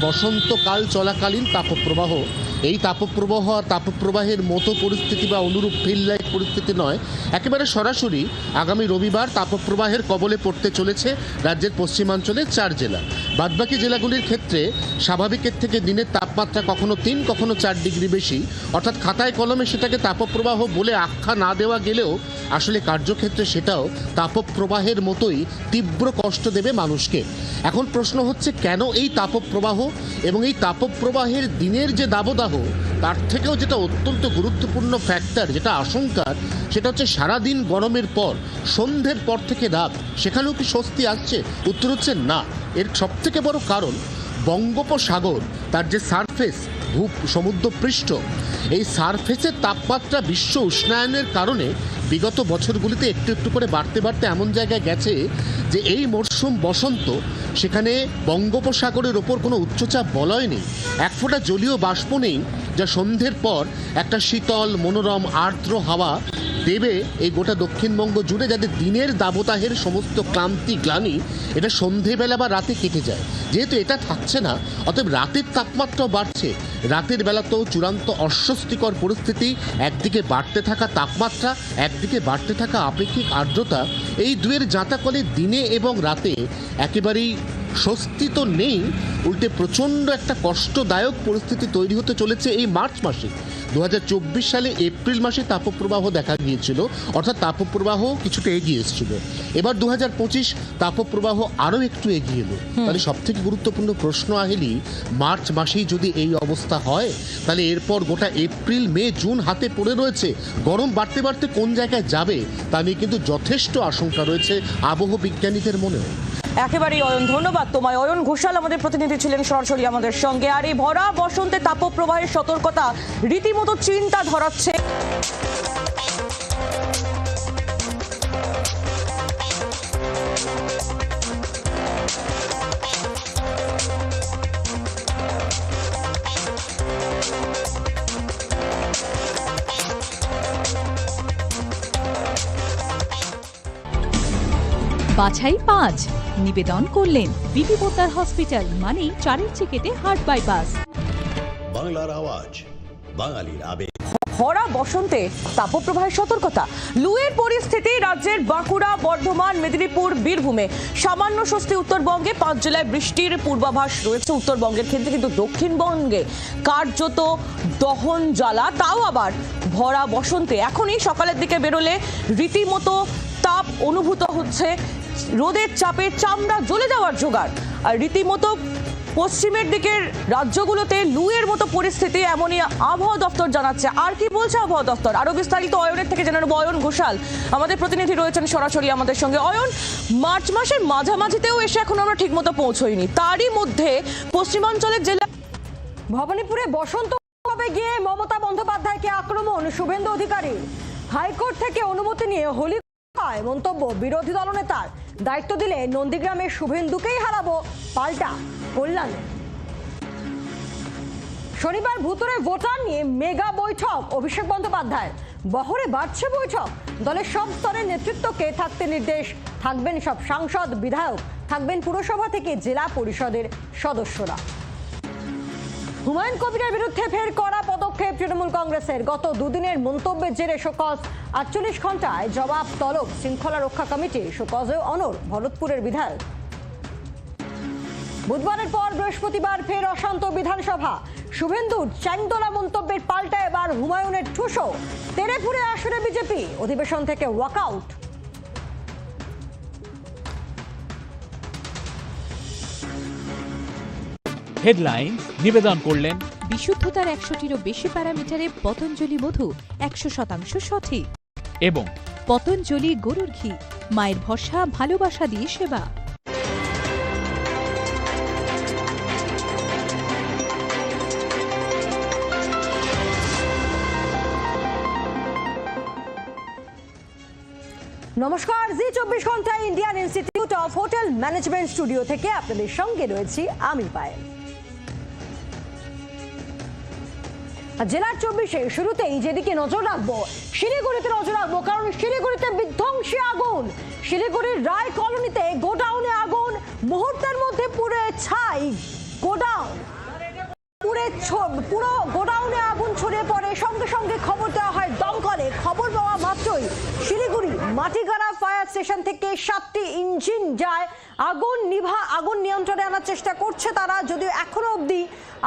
বসন্তকাল চলাকালীন তাপপ্রবাহ এই তাপপ্রবাহ, তাপপ্রবাহের মতো পরিস্থিতি বা অনুরূপ ফিল লাইক পরিস্থিতি নয়। একেবারে সরাসরি আগামী রবিবার তাপপ্রবাহের কবলে পড়তে চলেছে রাজ্যের পশ্চিমাঞ্চলের চার জেলা। বাদবাকি জেলাগুলির ক্ষেত্রে স্বাভাবিকের থেকে দিনের তাপমাত্রা কখনো তিন, কখনো চার ডিগ্রি বেশি। অর্থাৎ খাতায় কলমে সেটাকে তাপপ্রবাহ বলে আখ্যা না দেওয়া গেলেও আসলে কার্যক্ষেত্রে সেটাও তাপপ্রবাহের মতোই তীব্র কষ্ট দেবে মানুষকে। এখন প্রশ্ন হচ্ছে, কেন এই তাপপ্রবাহ এবং এই তাপপ্রবাহের দিনের যে দাবদাহ তার থেকেও যেটা অত্যন্ত গুরুত্বপূর্ণ ফ্যাক্টর যেটা আশঙ্কার সেটা হচ্ছে সারাদিন গরমের পর, সন্ধ্যের পর থেকে রাত, সেখানেও কি স্বস্তি আসছে? উত্তর হচ্ছে না। এর সবথেকে বড় কারণ বঙ্গোপসাগর, তার যে সারফেস ভূ সমুদ্রপৃষ্ঠ। এই সারফেসের তাপমাত্রা বিশ্ব উষ্ণায়নের কারণে বিগত বছরগুলিতে একটু একটু করে বাড়তে বাড়তে এমন জায়গায় গেছে যে এই মরশুম বসন্ত, সেখানে বঙ্গোপসাগরের ওপর কোনো উচ্চচাপ বলয় নেই। এক ফোঁটা জলীয় বাষ্প নেই, যা সন্ধ্যের পর একটা শীতল, মনোরম, আর্দ্র হাওয়া দেবে এই গোটা দক্ষিণবঙ্গ জুড়ে যাদের দিনের দাবদাহের সমস্ত ক্লান্তি গ্লানি এটা সন্ধেবেলা বা রাতে কেটে যায়। যেহেতু এটা থাকছে না, অতএব রাতের তাপমাত্রাও বাড়ছে। রাতের বেলাতেও চূড়ান্ত অস্বস্তিকর পরিস্থিতি, একদিকে বাড়তে থাকা তাপমাত্রা, একদিকে বাড়তে থাকা আপেক্ষিক আর্দ্রতা, এই দুয়ের জাঁতাকলে দিনে এবং রাতে একেবারেই স্বস্তি তো নেই। উল্টে প্রচণ্ড একটা কষ্টদায়ক পরিস্থিতি তৈরি হতে চলেছে এই মার্চ মাসে। দু হাজার চব্বিশ সালে এপ্রিল মাসে তাপপ্রবাহ দেখা গিয়েছিল। অর্থাৎ তাপপ্রবাহ কিছুটা এগিয়ে এসেছিল। এবার দু হাজার পঁচিশ তাপপ্রবাহ আরও একটু এগিয়ে এলো। তাহলে সব থেকে গুরুত্বপূর্ণ প্রশ্ন আহেলি মার্চ মাসেই যদি এই অবস্থা হয় তাহলে এরপর গোটা এপ্রিল মে জুন হাতে পড়ে রয়েছে। গরম বাড়তে বাড়তে কোন জায়গায় যাবে তা নিয়ে কিন্তু যথেষ্ট আশঙ্কা রয়েছে আবহ বিজ্ঞানীদের মনেও। একেবারেই অয়ন, ধন্যবাদ তোমায়। অয়ন ঘোষাল আমাদের প্রতিনিধি ছিলেন সরাসরি আমাদের সঙ্গে। আর এই ভরা বসন্তে তাপপ্রবাহের সতর্কতা রীতিমতো চিন্তা ধরাচ্ছে। বাছাই পাঁচ। নিবেদন করলেন বিপি পোদ্দার হসপিটাল মানে চারের চিকেটে হার্ট বাইপাস। বাংলার আওয়াজ বাঙালির আবেগ। ভরা বসন্তে তাপপ্রবাহের সতর্কতা। লুয়ের পরিস্থিতি রাজ্যের বাঁকুড়া বর্ধমান মেদিনীপুর বীরভূমে। সামান্য স্বস্তি উত্তরবঙ্গে পাঁচ জেলায় বৃষ্টির পূর্বাভাস রয়েছে উত্তরবঙ্গের ক্ষেত্রে কিন্তু দক্ষিণবঙ্গে কার্যত দহন জ্বালা তাও আবার ভরা বসন্তে। এখনই সকালের দিকে বেরোলে রীতিমতো তাপ অনুভূত হচ্ছে রোদের চাপে চামড়া জ্বলে যাওয়ার জোগাড়। আর রীতিমতো পশ্চিমের দিকের রাজ্যগুলোতে লুয়ের মতো পরিস্থিতি এমনই আবহাওয়া দপ্তর জানাচ্ছে। আর কি বলছে আবহাওয়া দপ্তর আরও বিস্তারিত অয়নের থেকে জেনে নেব অয়ন ঘোষাল। আমাদের প্রতিনিধি রয়েছেন সরাসরি আমাদের সঙ্গে। অয়ন, মার্চ মাসের মাঝামাঝিতেও এসে এখন আমরা ঠিকমতো পৌঁছইনি। তারই মধ্যে পশ্চিমাঞ্চলের জেলা ভবানীপুরে বসন্ত গিয়ে মমতা বন্দ্যোপাধ্যায়কে আক্রমণ, শুভেন্দু অধিকারী। হাইকোর্ট থেকে অনুমতি নিয়ে হোলি হয় মন্তব্য বিরোধী দলনেতার। দায়িত্ব দিলে নন্দীগ্রামের শুভেন্দুকেই হারাবো পাল্টা কল্যাণে। শনিবার ভুতুরে ভোটার নিয়ে মেগা বৈঠক, অভিষেক বন্দ্যোপাধ্যায় বহরে বাড়ছে বৈঠক। দলের সব স্তরের নেতৃত্বকে থাকতে নির্দেশ। থাকবেন সব সাংসদ, বিধায়ক, থাকবেন পুরসভা থেকে জেলা পরিষদের সদস্যরা। হুমায়ুন কবিরের বিরুদ্ধে ফের করা পদক্ষেপ তৃণমূল কংগ্রেসের। গত দুদিনের মন্তব্যের জেরে শোকজ। আটচল্লিশ ঘন্টায় জবাব তলব শৃঙ্খলা রক্ষা কমিটি শোকজেও অনর ভরতপুরের বিধায়ক। বুধবারের পর বৃহস্পতিবার ফের অশান্ত বিধানসভা। শুভেন্দুর চ্যাংদোলা মন্তব্যের পাল্টা এবার হুমায়ুনের ঠুসো। তেরেপুরে আসরে বিজেপি, অধিবেশন থেকে ওয়াকআউট হেডলাইন্স নিবেদন করলেন বিশুদ্ধতার একশোটিরও বেশি প্যারামিটারে পতঞ্জলি মধু একশো শতাংশ সঠিক। এবং পতঞ্জলি গরুর ঘি মায়ের ভরসা ভালোবাসা দিয়ে সেবা। নমস্কার জি চব্বিশ ঘণ্টা Indian institute of hotel management studio থেকে আপনাদের সঙ্গে রয়েছি আমি পায়েল। জেলার চব্বিশে শুরুতেই যেদিকে নজর রাখব, শিলিগুড়িতে নজর রাখব, কারণ শিলিগুড়িতে বিধ্বংসী আগুন। শিলিগুড়ির রায় কলোনিতে গোডাউনে আগুন, মুহূর্তের মধ্যে পুরে ছাই, গোডাউন। পুরে গোডাউনে আগুন ছড়িয়ে পড়ে। সঙ্গে সঙ্গে খবর দেওয়া হয় দমকলে। খবর পাওয়া মাত্রই শিলিগুড়ি মাটিগাড়া ফায়ার স্টেশন থেকে সাতটি ইঞ্জিন যায়। আগুন নিভা, আগুন নিয়ন্ত্রণে আনার চেষ্টা করছে তারা। যদিও এখনও অবধি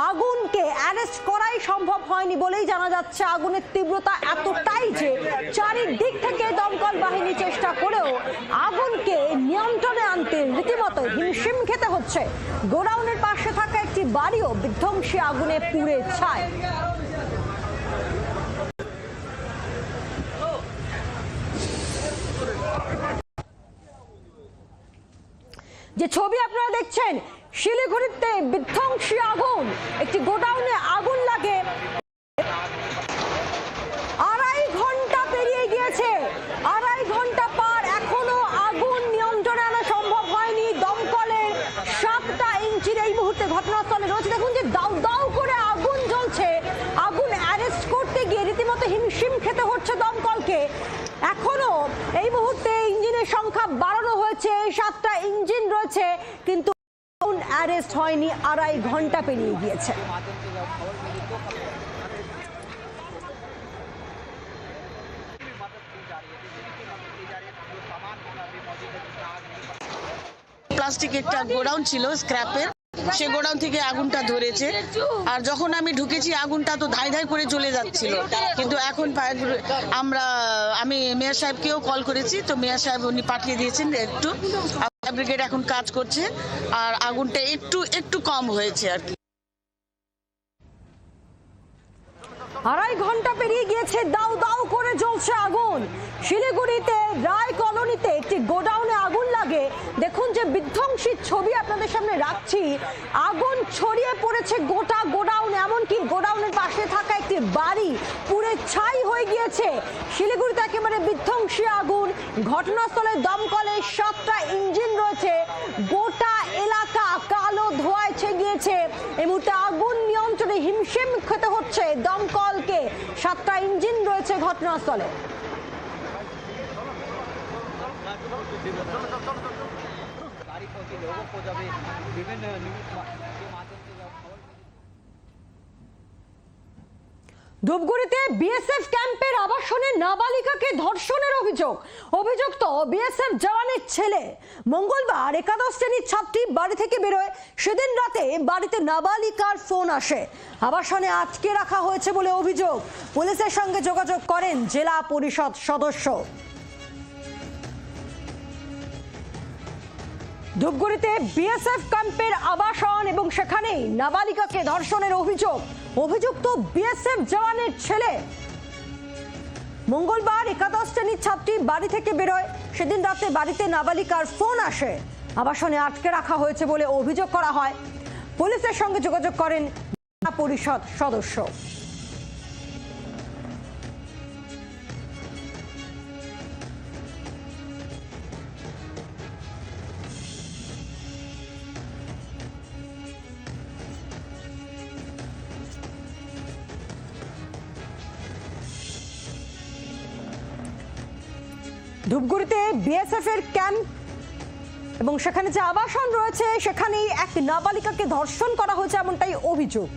আগুনকে অ্যারেস্ট করাই সম্ভব হয়নি বলেই জানা যাচ্ছে আগুনের তীব্রতা এতটাই যে চারিদিক থেকে দমকল বাহিনী চেষ্টা করেও আগুনকে নিয়ন্ত্রণে আনতে রীতিমতো হিমশিম খেতে হচ্ছে। গোডাউনের পাশে থাকা একটি বাড়িও বিধ্বংসী আগুনে পুড়ে ছায়। যে ছবি আপনারা দেখছেন, শিলিগুড়িতে বিধ্বংসী আগুন। একটি গোডাউনে আগুন লাগে। আড়াই ঘণ্টা পেরিয়ে গিয়েছে। আড়াই ঘণ্টা পার এখনও আগুন নিয়ন্ত্রণে আনা সম্ভব হয়নি। দমকলের সাতটা ইঞ্চির এই মুহূর্তে ঘটনাস্থলে রয়েছে। দেখুন যে দাউ দাউ করে আগুন জ্বলছে। আগুন অ্যারেস্ট করতে গিয়ে রীতিমতো হিমশিম খেতে হচ্ছে দমকলকে। এই মুহূর্তে ইঞ্জিনের সংখ্যা বাড়ানো হয়েছে, সাতটা ইঞ্জিন রয়েছে, কিন্তু অ্যারেস্ট হয়নি, আড়াই ঘণ্টা পেরিয়ে গিয়েছে। প্লাস্টিক একটা গোডাউন ছিল, স্ক্র্যাপের। সে গোডাউন থেকে আগুনটা ধরেছে। আর যখন আমি ঢুকেছি, আগুনটা তো ধাই ধাই করে চলে যাচ্ছিল। কিন্তু এখন আমরা, আমি মেয়র সাহেবকেও কল করেছি। তো মেয়র সাহেব উনি পাঠিয়ে দিয়েছেন একটু। ব্রিগেড এখন কাজ করছে। আর আগুনটা একটু একটু কম হয়েছে আর কি। আড়াই ঘণ্টা পেরিয়ে গিয়েছে দাউ দাউ করে জ্বলছে আগুন। শিলিগুড়িতে, রায় কলোনিতে একটি গোডাউনে আগুন লাগে। দেখুন যে বিধ্বংসী ছবি আপনাদের সামনে রাখছি। আগুন ছড়িয়ে পড়েছে গোটা গোডাউন, এমনকি গোডাউনের পাশে থাকা একটি বাড়ি পুড়ে ছাই হয়ে গিয়েছে। শিলিগুড়িতে একেবারে বিধ্বংসী আগুন। ঘটনাস্থলে দমকলে সাতটা ইঞ্জিন রয়েছে। গোটা এলাকা কালো ধোঁয়ায় ছেগিয়েছে এই মুহূর্তে আগুন হিমশিম খেতে হচ্ছে দমকলকে। সাতটা ইঞ্জিন রয়েছে ঘটনাস্থলে। ধূপগুড়িতে বিএসএফ ক্যাম্পের আবাসনে নাবালিকাকে ধর্ষণের অভিযোগ। অভিযুক্ত বিএসএফ জওয়ানের ছেলে। মঙ্গলবার একাদশ শ্রেণির ছাত্রী বাড়ি থেকে বেরোয়। সেদিন রাতে বাড়িতে নাবালিকার ফোন আসে। আবাসনে আটকে রাখা হয়েছে বলে অভিযোগ। পুলিশের সঙ্গে যোগাযোগ করেন জেলা পরিষদ সদস্য। ধূপগুড়িতে বিএসএফ ক্যাম্পের আবাসন এবং সেখানেই নাবালিকাকে ধর্ষণের অভিযোগ। অভিযুক্ত বিএসএফ জওয়ানের ছেলে। মঙ্গলবার একাদশ শ্রেণির ছাত্রী বাড়ি থেকে বেরোয়। সেদিন রাতে বাড়িতে নাবালিকার ফোন আসে। আবাসনে আটকে রাখা হয়েছে বলে অভিযোগ করা হয়। পুলিশের সঙ্গে যোগাযোগ করেন পরিষদ সদস্য। ধূপগুড়িতে বিএসএফ এর ক্যাম্প এবং সেখানে যে আবাসন রয়েছে, সেখানেই এক নাবালিকাকে ধর্ষণ করা হয়েছে এমনটাই অভিযোগ।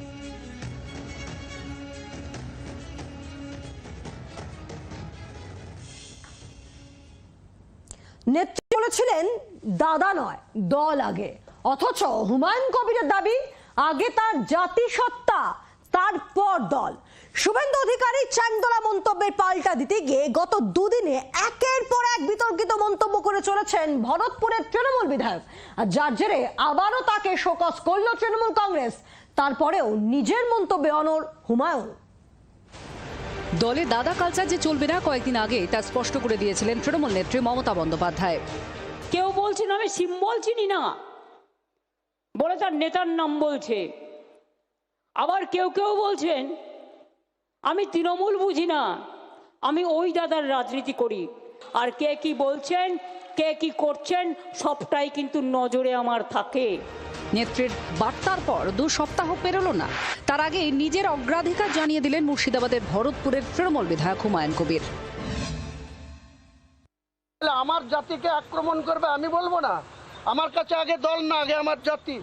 নেত্রী বলেছিলেন, দাদা নয়, দল আগে। অথচ হুমায়ুন কবিরের দাবি, আগে তার জাতিসত্তা, তারপর দল। শুভেন্দু অধিকারী চ্যাংদোলা মন্তব্যের পাল্টা দিতে গিয়ে গত দুদিনে একের পর এক বিতর্কিত মন্তব্য করে চলেছেন ভরতপুরের তৃণমূল বিধায়ক। আর যার জেরে আবারও তাকে শোকস করল তৃণমূল কংগ্রেস। তারপরেও নিজের মন্তব্যে অনর হুমায়ুন। দলে দাদা কালচার যে চলবে না কয়েকদিন আগে তা স্পষ্ট করে দিয়েছিলেন তৃণমূল নেত্রী মমতা বন্দ্যোপাধ্যায়। কেউ বলছেন আমি সিম্বল চিনি না। বলে তার নেতার নাম বলছে। আবার কেউ কেউ বলছেন আমি তৃণমূল বুঝি না। আমি ওই দাদার রাজনীতি করি। আর কে কি বলছেন কে কি করছেন সবটাই কিন্তু নজরে আমার থাকে। নেত্রীর বার্তার পর দু সপ্তাহ পেরোলো না। তার আগে নিজের অগ্রাধিকার জানিয়ে দিলেন মুর্শিদাবাদের ভরতপুরের তৃণমূল বিধায়ক হুমায়ুন কবির। আমার জাতিকে আক্রমণ করবে আমি বলব না। আমার কাছে আগে দল না আগে আমার জাতি।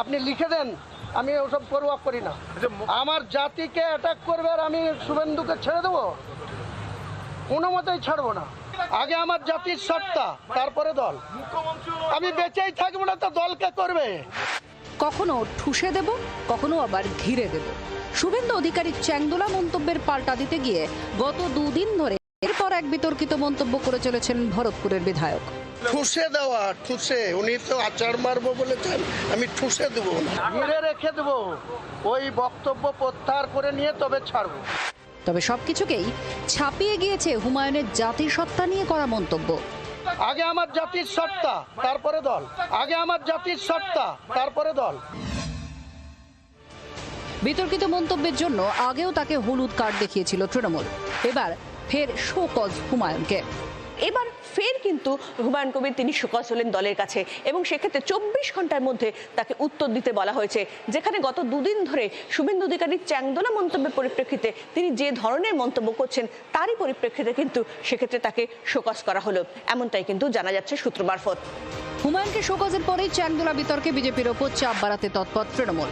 আপনি লিখে দেন আমি ওসব পরোয়া করি না। আমার জাতিকে অ্যাটাক করবে আর আমি শুভেন্দুকে ছেড়ে দেবো? কোনো মতেই ছাড়বো না। আগে আমার জাতির সত্তা তারপরে দল। আমি বেঁচেই থাকব না তো দলকে করবে? কখনো ঠুসে দেব কখনো আবার ঘিরে দেব। শুভেন্দু অধিকারী চ্যাংদোলা মন্তব্যের পাল্টা দিতে গিয়ে গত দুদিন ধরে এরপর এক বিতর্কিত মন্তব্য করে চলেছেন ভরতপুরের বিধায়ক। ঠুসে দেওয়া ঠুসে। উনি তো আচার মারবো বলেছেন আমি ঠুসে দেবো ঘিরে রেখে দেবো। ওই বক্তব্য প্রত্যাহার করে নিয়ে তবে ছাড়বো। তবে সবকিছুকেই ছাপিয়ে গিয়েছে হুমায়ুনের জাতিসত্তা নিয়ে করা মন্তব্য। আগে আমার জাতির সত্তা তারপরে দল। আগে আমার জাতির সত্তা তারপরে দল। বিতর্কিত মন্তব্যের জন্য আগেও তাকে হলুদ কার্ড দেখিয়েছিল তৃণমূল। এবার ফের শো কজ হুমায়ুনকে। ফের কিন্তু হুমায়ুন কবির তিনি শোকজ হলেন দলের কাছে এবং সেক্ষেত্রে চব্বিশ ঘণ্টার মধ্যে তাকে উত্তর দিতে বলা হয়েছে যেখানে গত দুদিন ধরে শুভেন্দু অধিকারীর চ্যাংদোলা মন্তব্যের পরিপ্রেক্ষিতে তিনি যে ধরনের মন্তব্য করছেন তারই পরিপ্রেক্ষিতে কিন্তু সেক্ষেত্রে তাকে শোকজ করা হলো। এমনটাই কিন্তু জানা যাচ্ছে সূত্র মারফত। হুমায়ুনকে শোকজের পরেই চ্যাংদোলা বিতর্কে বিজেপির ওপর চাপ বাড়াতে তৎপর তৃণমূল।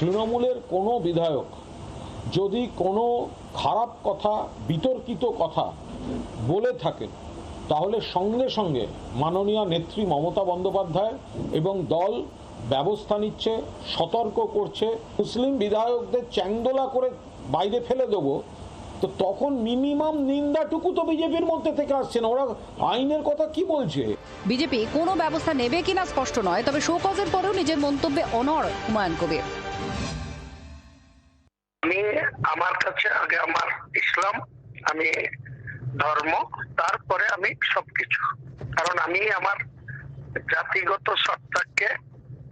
তৃণমূলের কোনো বিধায়ক যদি কোনো খারাপ কথা বিতর্কিত কথা বলে থাকেন তাহলে সঙ্গে সঙ্গে মাননীয় নেত্রী মমতা বন্দ্যোপাধ্যায় এবং দল ব্যবস্থা নিচ্ছে সতর্ক করছে মুসলিম বিধায়কদের চ্যাংদোলা করে বাইরে ফেলে দেবো। তো তখন মিনিমাম নিন্দাটুকু তো বিজেপির মধ্যে থেকে আসছে না। ওরা আইনের কথা কি বলছে? বিজেপি কোনো ব্যবস্থা নেবে কিনা স্পষ্ট নয় তবে শোকজের পরেও নিজের মন্তব্যে অনড় হুমায়ুন কবির। আমি আমার কাছে আগে আমার ইসলাম আমি ধর্ম, তারপরে আমি সবকিছু। কারণ আমি আমার জাতিগত সত্তাকে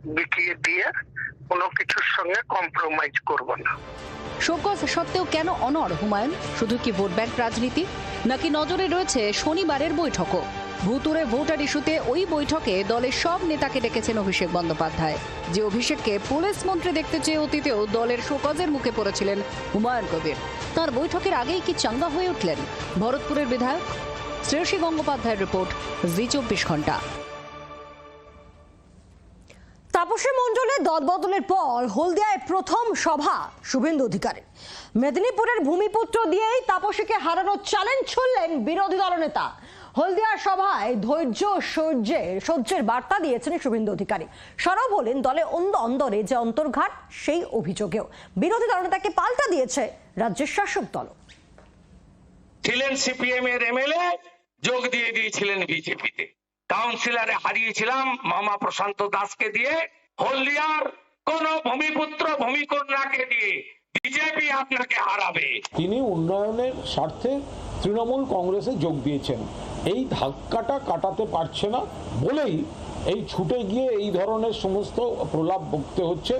বিকিয়ে দিয়ে কোনো কিছুর সঙ্গে কম্প্রোমাইজ করব না। শোকজ, সত্ত্বেও কেন অনড় হুমায়ুন? শুধু কি ভোট ব্যাংক রাজনীতি? নাকি নজরে রয়েছে শনিবারের বৈঠকও? ভুতুরে ভোটার ইস্যুতে ওই বৈঠকে দলের সব নেতাকে ডেকেছেন অভিষেক বন্দ্যোপাধ্যায়। যে অভিষেককে পুলিশ মন্ত্রী দেখতে চেয়ে অতীতেও দলের শোকজের মুখে পড়েছিলেন হুমায়ুন কবির। তার বৈঠকের আগেই কি চাঙ্গা হয়ে উঠলেন? ভরতপুরের বিধায়ক শ্রেয়সী গঙ্গোপাধ্যায়ের রিপোর্ট, জি চব্বিশ ঘণ্টা। তাপসী মণ্ডলের দলবদলের পর হলদিয়ায় প্রথম সভা শুভেন্দু অধিকারী মেদিনীপুরের ভূমিপুত্র দিয়েই তাপসীকে হারানোর চ্যালেঞ্জ ছুড়লেন বিরোধী দলনেতা। হলদিয়া সভায় ধৈর্য সহ্যের সহ্যের বার্তা দিয়েছেন শুভেন্দু অধিকারী। সরব হলেন দলে অন্য অন্দরে যে অন্তর্ঘাট সেই অভিযোগেও। বিরোধী দলনেতাকে পাল্টা দিয়েছে রাজ্যের শাসক দল ছিলেন সিপিএম এর এমএলএ যোগ দিয়ে দিয়েছিলেন বিজেপিতে। কাউন্সিলরে হারিয়েছিলাম মামা প্রশান্ত দাসকে দিয়ে। হলদিয়ার কোন ভূমিপুত্র ভূমিকন্যাকে দিয়ে বিজেপি আপনাকে হারাবে। তিনি উন্নয়নের স্বার্থে তৃণমূল কংগ্রেসে যোগ দিয়েছেন। এই ধাক্কাটা কাটাতে পারছে না বলেই এই ছুটে গিয়ে এই ধরনের সমস্ত প্রলাপ বকতে হচ্ছে।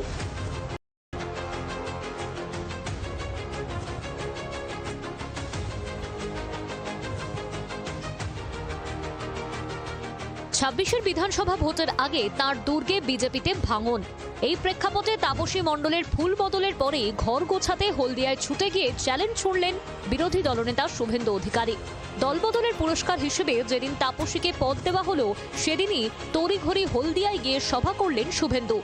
ছাব্বিশের বিধানসভা ভোটের আগে তার দুর্গে বিজেপিতে ভাঙন। এই প্রেক্ষাপটে তাপসী মণ্ডলের ফুল বদলের পরে ঘর গোছাতে হলদিয়ায় ছুটে গিয়ে চ্যালেঞ্জ ছুড়লেন বিরোধী দলনেতা শুভেন্দু অধিকারী। দলবদলের পুরস্কার হিসেবে যেদিন তাপসীকে পদ দেওয়া হলো, সেদিনই তড়িঘড়ি হলদিয়ায় গিয়ে সভা করলেন শুভেন্দু।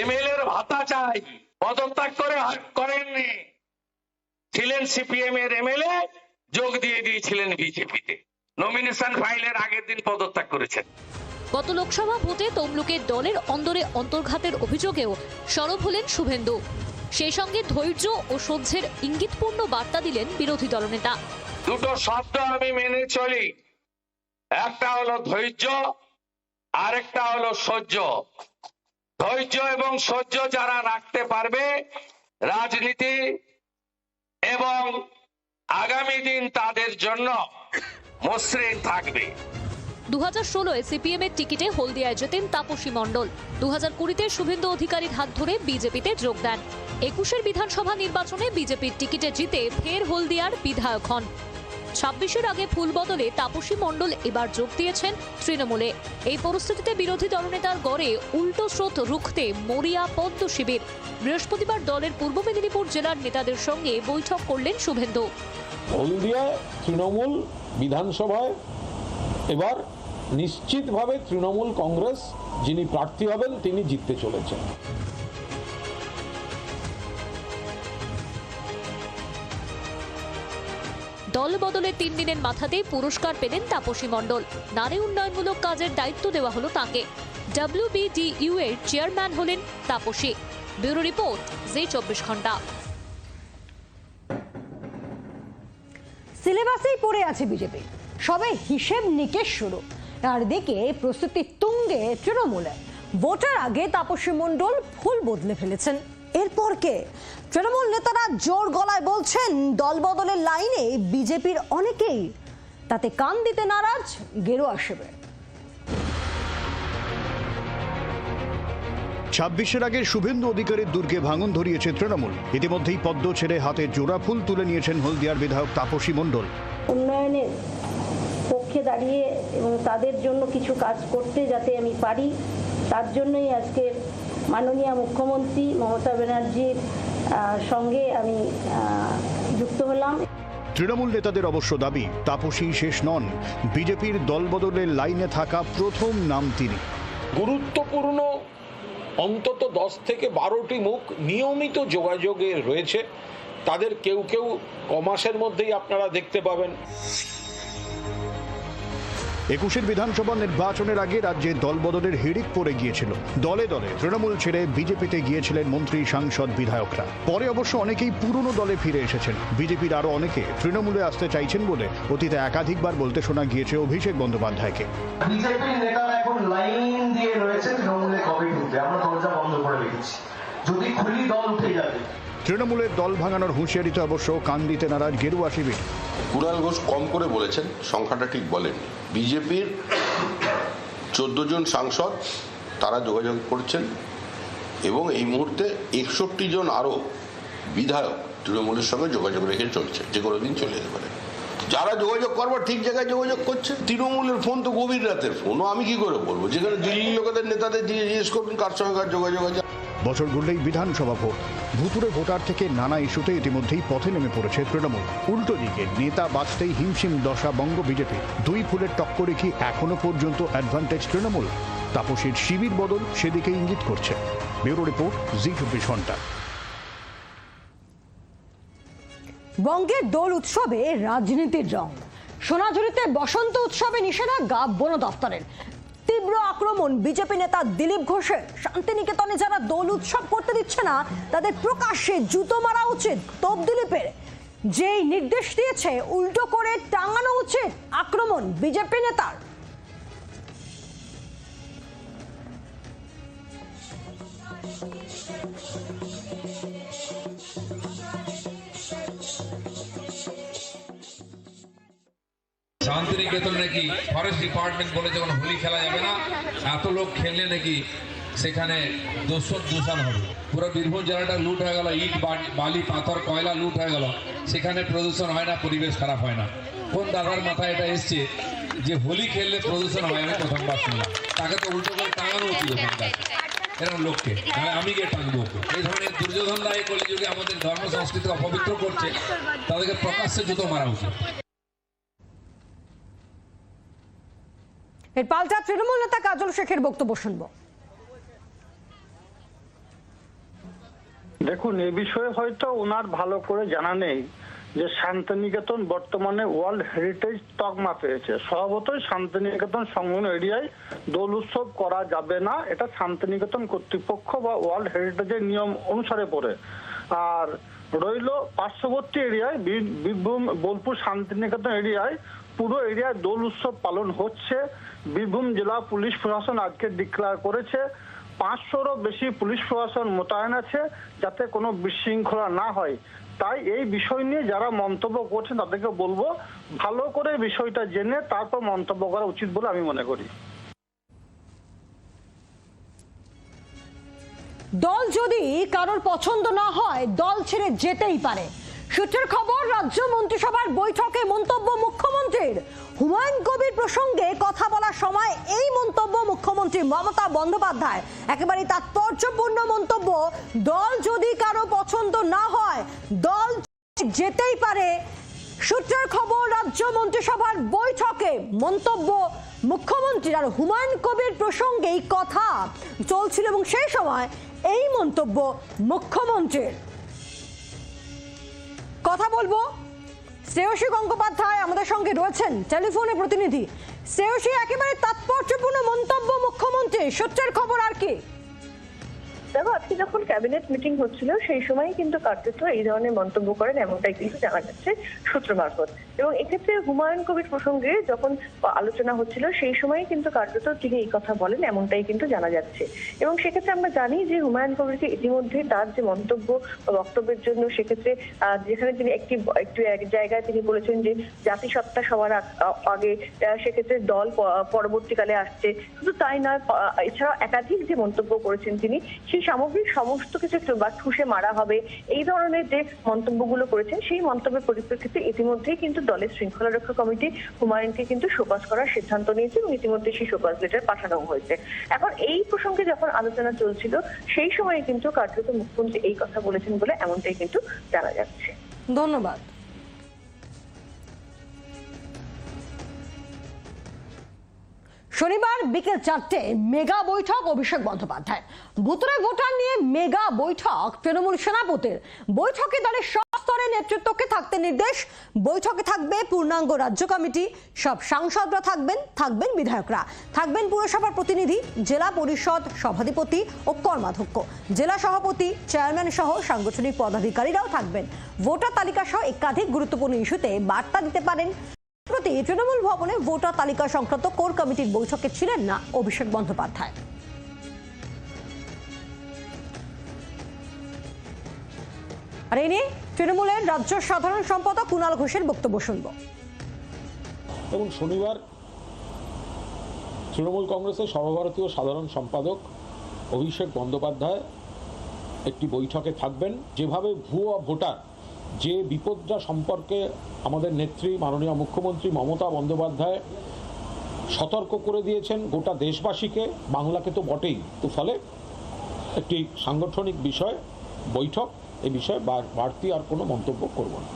এমএলএ এর ভাতা চাই, পদত্যাগ করে করেননি। ছিলেন সিপিএম এর এমএলএ, যোগ দিয়ে দিয়েছিলেন বিজেপিতে। নমিনেশন ফাইলের আগের দিন পদত্যাগ করেছেন। গত লোকসভা ভোটে তমলুকের দলের অন্দরে অন্তর্ঘাতের অভিযোগেও সরব হলেন শুভেন্দু। সেই সঙ্গে ধৈর্য ও সহ্যের ইঙ্গিতপূর্ণ বার্তা দিলেন বিরোধী দলনেতা। দুটো শব্দ আমি মেনে চলি। একটা হলো ধৈর্য আরেকটা হলো সহ্য। ধৈর্য এবং সহ্য যারা রাখতে পারবে রাজনীতি এবং আগামী দিন তাদের জন্য। মসৃণ থাকবে। দু হাজার ষোলোয় সিপিএম এর টিকিটে হলদিয়ায় যেতেন তাপসী মণ্ডল। দু হাজার কুড়িতে শুভেন্দু অধিকারীর হাত ধরে বিজেপিতে যোগ দেন। একুশের বিধানসভা নির্বাচনে বিজেপির টিকিটে জিতে ফের হলদিয়ার বিধায়ক হন। ছাব্বিশের আগে ফুল বদলে তাপসী মণ্ডল এবার যোগ দিয়েছেন তৃণমূলে। এই পরিস্থিতিতে বিরোধী দলনেতার গড়ে উল্টো স্রোত রুখতে মরিয়া পদ্ম শিবির। বৃহস্পতিবার দলের পূর্ব মেদিনীপুর জেলার নেতাদের সঙ্গে বৈঠক করলেন শুভেন্দু। হলদিয়ায় তৃণমূল বিধানসভায়, এবার নিশ্চিতভাবে তৃণমূল কংগ্রেস যিনি প্রার্থী হবেন, তিনি জিততে চলেছেন। দল তিন দিনের মাথাতেই পুরস্কার পেলেন তাপসী মণ্ডল। নারী উন্নয়নমূলক কাজের দায়িত্ব দেওয়া হলো তাকে। ডাব্লিউবিডিইউ এর চেয়ারম্যান হলেন তাপসী। ব্যুরো রিপোর্ট, জি চব্বিশ ঘণ্টা। সিলেবাসেই পড়ে আছে বিজেপি। সবে হিসেব নিকেশ শুরু। আর দিকে প্রস্তুতি তুঙ্গে তৃণমূলে ভোটার আগে তাপসী মণ্ডল ফুল বদলে ফেলেছেন। এরপর কে? তৃণমূল নেতারা জোর গলায় বলছেন দল বদলের লাইনে বিজেপির অনেকেই। তাতে কান দিতে নারাজ গেরুয়া শিবির। ছাব্বিশের আগে শুভেন্দু অধিকারীর দুর্গে ভাঙন ধরিয়েছে তৃণমূল। ইতিমধ্যেই পদ্ম ছেড়ে হাতে জোড়া ফুল তুলে নিয়েছেন হলদিয়ার বিধায়ক তাপসী মণ্ডল। উন্নয়নের পক্ষে দাঁড়িয়ে এবং তাদের জন্য কিছু কাজ করতে যাতে আমি পারি তার জন্যই আজকে মাননীয় মুখ্যমন্ত্রী মমতা ব্যানার্জির সঙ্গে আমি যুক্ত হলাম। তৃণমূল নেতাদের অবশ্য দাবি তাপসী শেষ নন। বিজেপির দলবদলের লাইনে থাকা প্রথম নাম তিনি। গুরুত্বপূর্ণ অন্তত দশ থেকে বারোটি মুখ নিয়মিত যোগাযোগে রয়েছে। তাদের কেউ কেউ কমাসের মধ্যেই আপনারা দেখতে পাবেন। একুশের বিধানসভা নির্বাচনের আগে রাজ্যে দলবদলের হিড়িক পড়ে গিয়েছিল। দলে দলে তৃণমূল ছেড়ে বিজেপিতে গিয়েছিলেন মন্ত্রী সাংসদ বিধায়করা। পরে অবশ্য অনেকেই পুরনো দলে ফিরে এসেছেন। বিজেপির আরও অনেকে তৃণমূলে আসতে চাইছেন বলে অতীতে একাধিকবার বলতে শোনা গিয়েছে অভিষেক বন্দ্যোপাধ্যায়কে। বিজেপির নেতারা এখন লাইন দিয়ে রয়েছে তৃণমূলে কবে ঢুকবে আমরা দরজা বন্ধ করে রেখেছি। যদি খুলি দল উঠে যাবে। তৃণমূলের দল ভাঙানোর হুঁশিয়ারিতে অবশ্য কান দিতে নারাজ গেরুয়া শিবির। কুণাল ঘোষ কম করে বলেছেন সংখ্যাটা ঠিক বলেননি। বিজেপির চোদ্দ জন সাংসদ তারা যোগাযোগ করছেন এবং এই মুহূর্তে একষট্টি জন আরও বিধায়ক তৃণমূলের সঙ্গে যোগাযোগ রেখে চলছে, যে কোনো দিন চলে যেতে পারে। যারা যোগাযোগ করবার ঠিক জায়গায় যোগাযোগ করছে। তৃণমূলের ফোন তো গভীর রাতের ফোন আমি কি করে বলব? যেখানে দিল্লির লোকেদের, নেতাদের জিজ্ঞেস করবেন কার সঙ্গে কার যোগাযোগ আছে। বছর ঘুরলেই বিধানসভা ভোট। ভুতুরে ভোটার থেকে নানা ইস্যুতে ইতিমধ্যেই পথে নেমে পড়েছে তৃণমূল। উল্টো দিকে, নেতা বাঁচতেই হিমশিম দশা বঙ্গ বিজেপি। দুই ফুলের টক্করে কি এখনও পর্যন্ত অ্যাডভান্টেজ তৃণমূল? তাপসীর শিবির বদল সেদিকে ইঙ্গিত করছে। ব্যুরো রিপোর্ট, জি চব্বিশ ঘণ্টা। বঙ্গের দোল উৎসবে রাজনীতির রং। সোনাঝুরিতে বসন্ত উৎসবে নিষেধাজ্ঞা বন দপ্তরের তীব্র আক্রমণ বিজেপি নেতা দিলীপ ঘোষের। শান্তিনিকেতনে যারা দোল উৎসব করতে দিচ্ছে না, তাদের প্রকাশ্যে জুতো মারা উচিত তোপ দিলীপের। যেই নির্দেশ দিয়েছে, উল্টো করে টাঙানো উচিত আক্রমণ বিজেপি নেতার। শান্তিনিকেতনে নাকি ফরেস্ট ডিপার্টমেন্ট বলে যখন হোলি খেলা যাবে না, এত লোক খেললে নাকি সেখানে দূষণ দূষণ হবে। পুরো বীরভূম জেলাটা লুট হয়ে গেল, ইট বালি, পাথর, কয়লা লুট হয়ে গেল। সেখানে প্রদূষণ হয় না, পরিবেশ খারাপ হয় না। কোন দাদার মাথায় এটা এসছে যে হোলি খেললে প্রদূষণ হয়? আমি প্রথমবার শুনলাম। তাকে তো উল্টো করে টাঙানো উচিত এরকম লোককে। তাহলে আমি গিয়ে টাঙবো এই ধরনের দুর্যোধন রায় কলিযুগে আমাদের ধর্ম, সংস্কৃতি অপবিত্র করছে। তাদেরকে প্রকাশ্যে জুতো মারা উচিত। এর পাল্টা তৃণমূল নেতা কাজল শেখের বক্তব্য শুনব। দেখুন, এ বিষয়ে হয়তো ওনার ভালো করে জানা নেই যে শান্তিনিকেতন বর্তমানে ওয়ার্ল্ড হেরিটেজ তকমা পেয়েছে। স্বভাবতই শান্তিনিকেতন সংলগ্ন এরিয়ায় দোল উৎসব করা যাবে না, এটা শান্তিনিকেতন কর্তৃপক্ষ বা ওয়ার্ল্ড হেরিটেজের নিয়ম অনুসারে পড়ে। আর রইল পার্শ্ববর্তী এরিয়ায় বীর- বীরভূম বোলপুর শান্তিনিকেতন এরিয়ায় পুরো এরিয়ায় দোল উৎসব পালন হচ্ছে। বীরভূম জেলা পুলিশ প্রশাসন আজকে ডিক্লেয়ার করেছে, পাঁচশোরও বেশি পুলিশ প্রশাসন মোতায়েন আছে যাতে কোনো বিশৃঙ্খলা না হয়। তাই এই বিষয় নিয়ে যারা মন্তব্য করছেন তাদেরকে বলব, ভালো করে বিষয়টা জেনে তারপর মন্তব্য করা উচিত বলে আমি মনে করি। দল যদি কারোর পছন্দ না হয়, দল ছেড়ে যেতেই পারে। সূত্রের খবর, রাজ্য মন্ত্রিসভার বৈঠকে মন্তব্য মুখ্যমন্ত্রীর। হুমায়ুন কবির প্রসঙ্গে কথা বলার সময় এই মন্তব্য মুখ্যমন্ত্রী মমতা বন্দ্যোপাধ্যায়। একেবারে তাৎপর্যপূর্ণ মন্তব্য, দল যদি কারও পছন্দ না হয়, দল যেতেই পারে। সূত্রের খবর, রাজ্য মন্ত্রিসভার বৈঠকে মন্তব্য মুখ্যমন্ত্রীর আর হুমায়ুন কবির প্রসঙ্গে এই কথা চলছিল এবং সেই সময় এই মন্তব্য মুখ্যমন্ত্রীর। কথা বলব? শ্রেয়সী গঙ্গোপাধ্যায় আমাদের সঙ্গে রয়েছেন, টেলিফোনে প্রতিনিধি। শ্রেয়সী, একেবারে তাৎপর্যপূর্ণ মন্তব্য মুখ্যমন্ত্রী সত্যের খবর আর কি? দেখো, আজকে যখন ক্যাবিনেট মিটিং হচ্ছিল, সেই সময় কিন্তু কার্যত এই ধরনের মন্তব্য করেন, এমনটাই কিন্তু জানা যাচ্ছে সূত্র মারফত। এবং এক্ষেত্রে হুমায়ুন কবির প্রসঙ্গে যখন আলোচনা হচ্ছিল, সেই সময় কিন্তু কার্যত তিনি এই কথা বলেন, এমনটাই কিন্তু জানা যাচ্ছে। এবং সেক্ষেত্রে আমরা জানি যে হুমায়ুন কবিরকে ইতিমধ্যে তার যে মন্তব্য বক্তব্যের জন্য সেক্ষেত্রে যেখানে তিনি একটি, একটু এক জায়গায় তিনি বলেছেন যে জাতিসত্তা সবার আগে সেক্ষেত্রে দল পরবর্তীকালে আসছে। শুধু তাই নয় এছাড়াও একাধিক যে মন্তব্য করেছেন তিনি সেই সামগ্রিক সমস্ত কিছু বা ঠুসে মারা হবে, এই ধরনের যে মন্তব্যগুলো করেছেন, সেই মন্তব্যের পরিপ্রেক্ষিতে ইতিমধ্যেই কিন্তু দলের শৃঙ্খলা রক্ষা কমিটি হুমায়ুনকে কিন্তু শোকজ করার সিদ্ধান্ত নিয়েছে এবং ইতিমধ্যে সেই শোকজ লেটার পাঠানো হয়েছে। এখন এই প্রসঙ্গে যখন আলোচনা চলছিল, সেই সময় কিন্তু কার্যত মুখ্যমন্ত্রী এই কথা বলেছেন বলে এমনটাই কিন্তু জানা যাচ্ছে। ধন্যবাদ। শনিবার বিকেল চারটে মেগা বৈঠক, অভিষেক বন্দ্যোপাধ্যায়। ভুতুরে ভোটার নিয়ে মেগা বৈঠক, তৃণমূল সেনাপতির। বৈঠকে দলের সব স্তরের নেতৃত্বকে থাকতে নির্দেশ। বৈঠকে থাকবে পূর্ণাঙ্গ রাজ্য কমিটি। সব সাংসদরা থাকবেন থাকবেন বিধায়করা। থাকবেন পুরসভার প্রতিনিধি, জেলা পরিষদ সভাধিপতি ও কর্মাধ্যক্ষ। জেলা সভাপতি, চেয়ারম্যান সহ সাংগঠনিক পদাধিকারীরাও থাকবেন। ভোটার তালিকা সহ একাধিক গুরুত্বপূর্ণ ইস্যুতে বার্তা দিতে পারেন। সম্প্রতি তৃণমূল ভবনে ভোটার তালিকা সংক্রান্ত কোর কমিটির বৈঠকে ছিলেন না অভিষেক বন্দ্যোপাধ্যায়। আর এই নিয়ে তৃণমূলের রাজ্য সাধারণ সম্পাদক কুণাল ঘোষের বক্তব্য শুনব। এবং শনিবার তৃণমূল কংগ্রেসের সর্বভারতীয় সাধারণ সম্পাদক অভিষেক বন্দ্যোপাধ্যায় একটি বৈঠকে থাকবেন। যেভাবে ভুয়া ভোটার যে বিপদটা সম্পর্কে আমাদের নেত্রী, মাননীয় মুখ্যমন্ত্রী মমতা বন্দ্যোপাধ্যায় সতর্ক করে দিয়েছেন গোটা দেশবাসীকে, বাংলাকে তো বটেই। তো ফলে একটি সাংগঠনিক বিষয়, বৈঠক, এ বিষয়ে বাড়তি আর কোনো মন্তব্য করব না।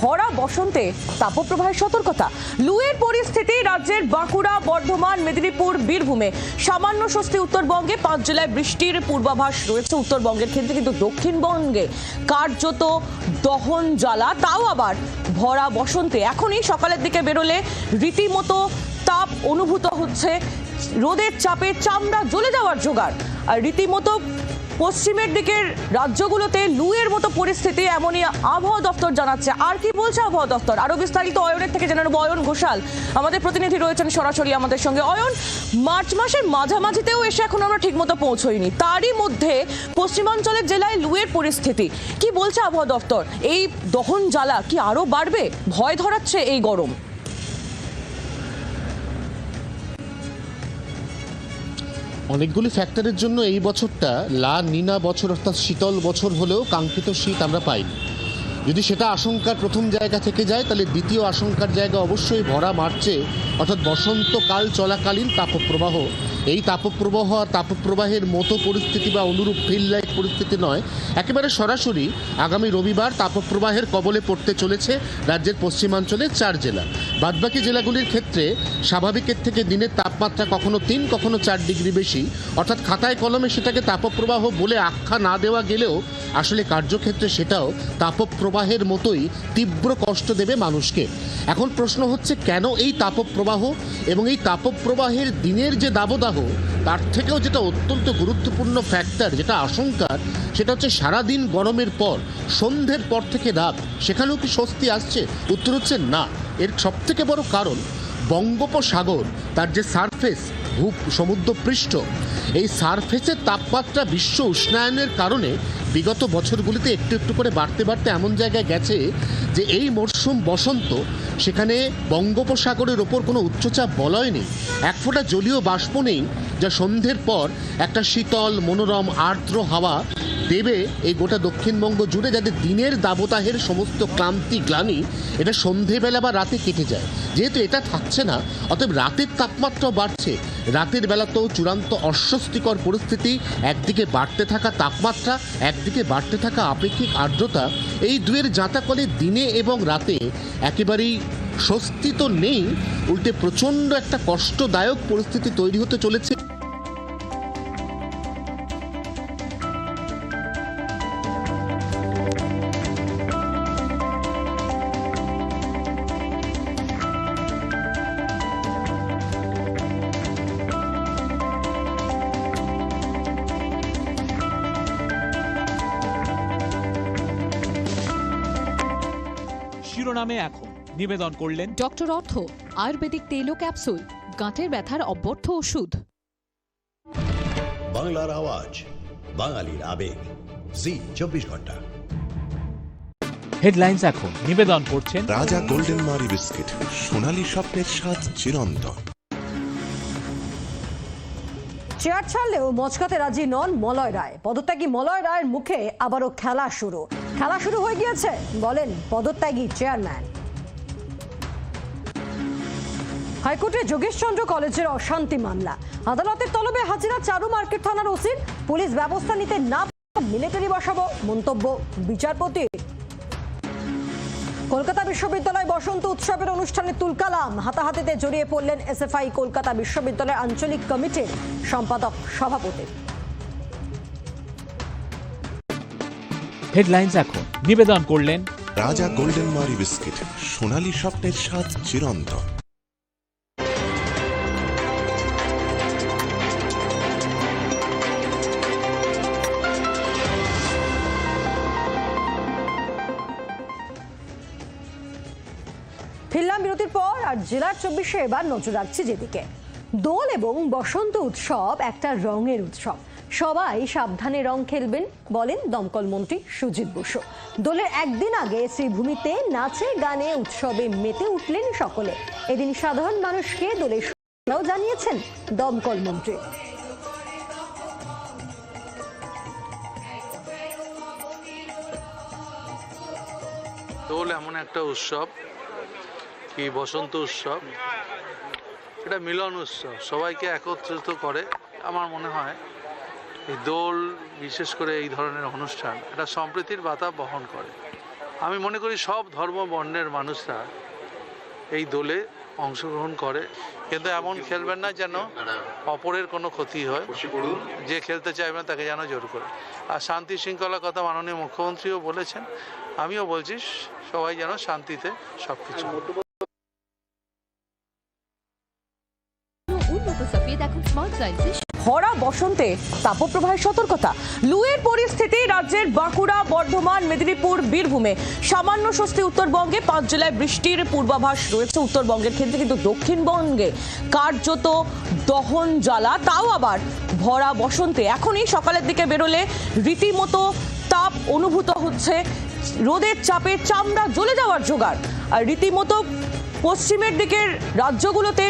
ভরা বসন্তে তাপপ্রবাহের সতর্কতা। লুয়ের পরিস্থিতি রাজ্যের বাঁকুড়া, বর্ধমান, মেদিনীপুর, বীরভূমে। সামান্য স্বস্তি উত্তরবঙ্গে, পাঁচ জেলায় বৃষ্টির পূর্বাভাস রয়েছে উত্তরবঙ্গের ক্ষেত্রে, কিন্তু দক্ষিণবঙ্গে কার্যত দহন জ্বালা, তাও আবার ভরা বসন্তে। এখনই সকালের দিকে বেরোলে রীতিমতো তাপ অনুভূত হচ্ছে। রোদের চাপে চামড়া জ্বলে যাওয়ার জোগাড়। আর রীতিমতো পশ্চিমের দিকের রাজ্যগুলোতে লুয়ের মতো পরিস্থিতি, এমনই আবহাওয়া দপ্তর জানাচ্ছে। আর কি বলছে আবহাওয়া দপ্তর? আরও বিস্তারিত অয়নের থেকে জেনে নেব অয়ন ঘোষাল, আমাদের প্রতিনিধি রয়েছেন সরাসরি আমাদের সঙ্গে। অয়ন, মার্চ মাসের মাঝামাঝিতেও এসে এখন আমরা ঠিকমতো পৌঁছইনি। তারই মধ্যে পশ্চিমাঞ্চলের জেলায় লুয়ের পরিস্থিতি। কি বলছে আবহাওয়া দপ্তর? এই দহন জ্বালা কি আরও বাড়বে? ভয় ধরাচ্ছে এই গরম। অনেকগুলি ফ্যাক্টরের জন্য এই বছরটা লা নিনা বছর অর্থাৎ শীতল বছর হলেও কাঙ্ক্ষিত শীত আমরা পাইনি। যদি সেটা আশঙ্কার প্রথম জায়গা থেকে যায়, তাহলে দ্বিতীয় আশঙ্কার জায়গা অবশ্যই ভরা মার্চে, অর্থাৎ বসন্তকাল চলাকালীন তাপপ্রবাহ। এই তাপপ্রবাহ তাপপ্রবাহের মতো পরিস্থিতি বা অনুরূপ ফিল লাইক পরিস্থিতি নয়। একেবারে সরাসরি আগামী রবিবার তাপপ্রবাহের কবলে পড়তে চলেছে রাজ্যের পশ্চিমাঞ্চলের চার জেলা। বাদবাকি জেলাগুলির ক্ষেত্রে স্বাভাবিকের থেকে দিনের তাপমাত্রা কখনো তিন, কখনো চার ডিগ্রি বেশি। অর্থাৎ খাতায় কলমে সেটাকে তাপপ্রবাহ বলে আখ্যা না দেওয়া গেলেও আসলে কার্যক্ষেত্রে সেটাও তাপপ্রবাহের মতোই তীব্র কষ্ট দেবে মানুষকে। এখন প্রশ্ন হচ্ছে, কেন এই তাপপ্রবাহ এবং এই তাপপ্রবাহের দিনের যে দাবদাহ, তার থেকেও যেটা অত্যন্ত গুরুত্বপূর্ণ ফ্যাক্টর যেটা আশঙ্কার সেটা হচ্ছে সারাদিন গরমের পর, সন্ধ্যের পর থেকে রাত, সেখানেও কি স্বস্তি আসছে? উত্তর হচ্ছে না। এর সবথেকে বড় কারণ বঙ্গোপসাগর, তার যে সারফেস ভূ সমুদ্রপৃষ্ঠ। এই সারফেসের তাপমাত্রা বিশ্ব উষ্ণায়নের কারণে বিগত বছরগুলিতে একটু একটু করে বাড়তে বাড়তে এমন জায়গায় গেছে যে এই মরশুম বসন্ত, সেখানে বঙ্গোপসাগরের ওপর কোনো উচ্চচাপ বলয় নেই। এক ফোঁটা জলীয় বাষ্প নেই, যা সন্ধ্যের পর একটা শীতল, মনোরম, আর্দ্র হাওয়া দেবে এই গোটা দক্ষিণবঙ্গ জুড়ে যাদের দিনের দাবতাহের সমস্ত ক্লান্তি, গ্লানি এটা সন্ধেবেলা বা রাতে কেটে যায়। যেহেতু এটা থাকছে না, অতএব রাতের তাপমাত্রাও বাড়ছে। রাতের বেলাতেও চূড়ান্ত অস্বস্তিকর পরিস্থিতি, একদিকে বাড়তে থাকা তাপমাত্রা, একদিকে বাড়তে থাকা আপেক্ষিক আর্দ্রতা, এই দুয়ের জাঁতাকলে দিনে এবং রাতে একেবারেই স্বস্তি তো নেই উল্টে প্রচণ্ড একটা কষ্টদায়ক পরিস্থিতি তৈরি হতে চলেছে। নিবেদন করলেন। ডক্টর অর্থ আয়ুর্বেদিক তেল ক্যাপসুল গাঁটের ব্যথার অব্যর্থ ওষুধ। বাংলার আওয়াজ বাঙালির আবেগ। জি চব্বিশ ঘণ্টা। হেডলাইন্স এখন নিবেদন করছেন। রাজা গোল্ডেন মারি বিস্কিট সোনালী স্বপ্নের স্বাদ চিরন্তন। চেয়ার ছাড়লেও মচকাতে রাজি নন মলয় রায়। পদত্যাগী মলয় রায়ের মুখে আবারও খেলা শুরু। খেলা শুরু হয়ে গিয়েছে বলেন পদত্যাগী চেয়ারম্যান। হাইকোর্টে যোগেশচন্দ্র কলেজের অশান্তি মামলা। আদালতের তলবে হাজিরা চারু মার্কেট থানার ওসির পুলিশ ব্যবস্থা নিতে না মিলিটারি বসাবো মন্তব্য বিচারপতি। কলকাতা বিশ্ববিদ্যালয় বসন্ত উৎসবের অনুষ্ঠানে তুলকালাম। হাতাহাতিতে জড়িয়ে পড়লেন এসএফআই কলকাতা বিশ্ববিদ্যালয়ের আঞ্চলিক কমিটির সম্পাদক সভাপতি। হেডলাইন্স এখন। নিবেদন করলেন রাজা গোল্ডেন মারি বিস্কিট সোনালী স্বপ্নের স্বাদ চিরন্তন। জেলার চব্বিশে এবার নজর রাখছি যেদিকে। দোল এবং বসন্ত উৎসব একটা রঙের উৎসব। সবাই সাবধানে রং খেলবেন, বলেন দমকল মন্ত্রী সুজিত বসু। দোলের একদিন আগে শ্রীভূমিতে নাচে গানে উৎসবে মেতে উঠলেন সকলে। এদিন সাধারণ মানুষকে দোলের শুভেচ্ছাও জানিয়েছেন দমকল মন্ত্রী। দোল এমন একটা উৎসব কি বসন্ত উৎসব? এটা মিলন উৎসব। সবাইকে একত্রিত করে, আমার মনে হয়, এই দোল, বিশেষ করে এই ধরনের অনুষ্ঠান, এটা সম্প্রীতির বাতা বহন করে। আমি মনে করি সব ধর্ম বর্ণের মানুষরা এই দোলে অংশগ্রহণ করে। কিন্তু এমন খেলবেন না যেন অপরের কোনো ক্ষতি হয়। যে খেলতে চাইবে না, তাকে যেন জোর করে। আর শান্তি শৃঙ্খলার কথা মাননীয় মুখ্যমন্ত্রীও বলেছেন। আমিও বলছি, সবাই যেন শান্তিতে সবকিছু উন্নত ভরা বসন্তে তাপপ্রবাহের সতর্কতা। লুয়ের পরিস্থিতি রাজ্যের বাঁকুড়া, বর্ধমান, মেদিনীপুর, বীরভূমে। সামান্য স্বস্তি উত্তরবঙ্গে, পাঁচ জেলায় বৃষ্টির পূর্বাভাস রয়েছে উত্তরবঙ্গের ক্ষেত্রে, কিন্তু দক্ষিণবঙ্গে কার্যত দহন জ্বালা, তাও আবার ভরা বসন্তে। এখনই সকালের দিকে বেরোলে রীতিমতো তাপ অনুভূত হচ্ছে। রোদের চাপে চামড়া জ্বলে যাওয়ার জোগাড়। আর রীতিমতো পশ্চিমের দিকের রাজ্যগুলোতে